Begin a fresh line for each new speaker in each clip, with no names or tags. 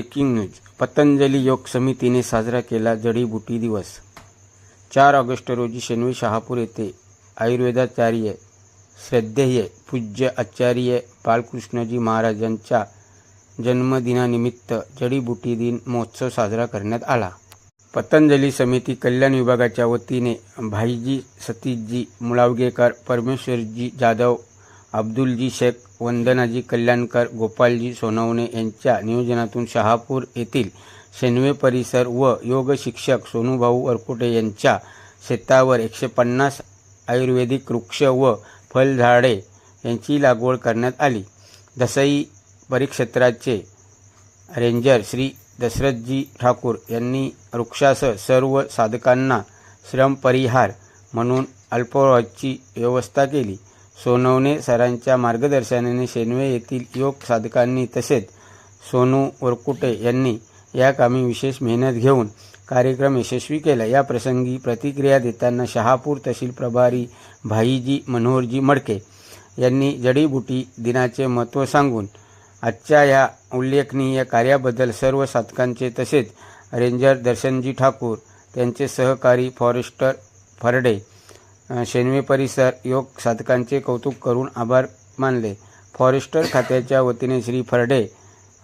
Breaking news Patanjali योग समितीने साजरा केला जडीबुटी दिवस. चार ऑगस्ट रोजी शनिवारी शहापूर येथे आयुर्वेदाचार्य श्रद्धेय पूज्य आचार्य बालकृष्णजी महाराजांच्या जन्मदिनानिमित्त जडीबुटी दिन महोत्सव साजरा करण्यात आला. पतंजली समिती कल्याण विभागाच्या वतीने भाईजी सतीशजी मुळावगेकर परमेश्वरजी जाधव अब्दुलजी शेख वंदनाजी कल्याणकर गोपालजी सोनवणे यांच्या नियोजनातून शहापूर येथील शेनवे परिसर व योग शिक्षक सोनूभाऊ वरकुटे यांच्या शेतावर एकशे पन्नास आयुर्वेदिक वृक्ष व फळझाडे यांची लागवड करण्यात आली. दसई परिक्षेत्राचे रेंजर श्री दशरथजी ठाकूर यांनी वृक्षासह सर्व साधकांना श्रमपरिहार म्हणून अल्पवयाची व्यवस्था केली. सोनवणे सरांच्या मार्गदर्शनाने शेनवे येथील योग साधकांनी तसेच सोनू वरकुटे यांनी या कामी विशेष मेहनत घेऊन कार्यक्रम यशस्वी केला. या प्रसंगी प्रतिक्रिया देताना शहापूर तहसील प्रभारी भाईजी मनोहरजी मडके यांनी जडीबुटी दिनाचे महत्त्व सांगून आजच्या या उल्लेखनीय कार्याबद्दल सर्व साधकांचे तसेच रेंजर दर्शनजी ठाकूर त्यांचे सहकारी फॉरेस्टर फरडे शेनवे परिसर योग साधकांचे कौतुक करून आभार मानले. फॉरेस्टर खात्याच्या वतीने श्री फरडे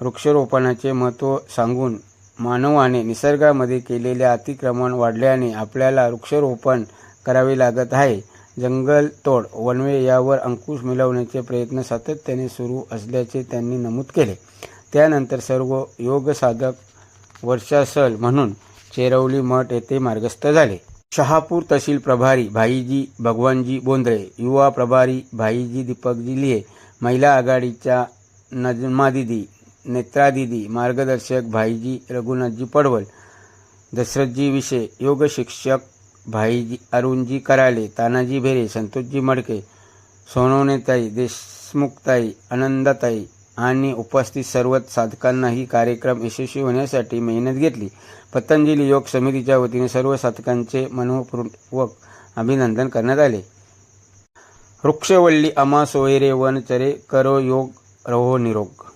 वृक्षारोपणाचे महत्त्व सांगून मानवाने निसर्गामध्ये केलेले अतिक्रमण वाढल्याने आपल्याला वृक्षारोपण करावे लागत आहे. जंगलतोड वनवे यावर अंकुश मिळवण्याचे प्रयत्न सातत्याने सुरू असल्याचे त्यांनी नमूद केले. त्यानंतर सर्व योग साधक वर्षासल म्हणून चेरवली मठ येथे मार्गस्थ झाले. शहापूर तहसील प्रभारी भाईजी भगवानजी बोंद्रे युवा प्रभारी भाईजी दीपकजी लिहे महिला आघाडीच्या नजमादिदी नेत्रादिदी मार्गदर्शक भाईजी रघुनाथजी पडवल दशरथजी विषय योग शिक्षक भाईजी अरुणजी कराले तानाजी भेरे संतोषजी मडके सोनवणेताई देशमुखताई आनंदाताई आणि उपस्थित सर्व साधकांना ही कार्यक्रम यशस्वी होण्यासाठी मेहनत घेतली. पतंजली योग समितीच्या वतीने सर्व साधकांचे मनोपूर्वक अभिनंदन करण्यात आले. वृक्षवल्ली अमा सोयरे वन चरे करो योग रहो निरोग.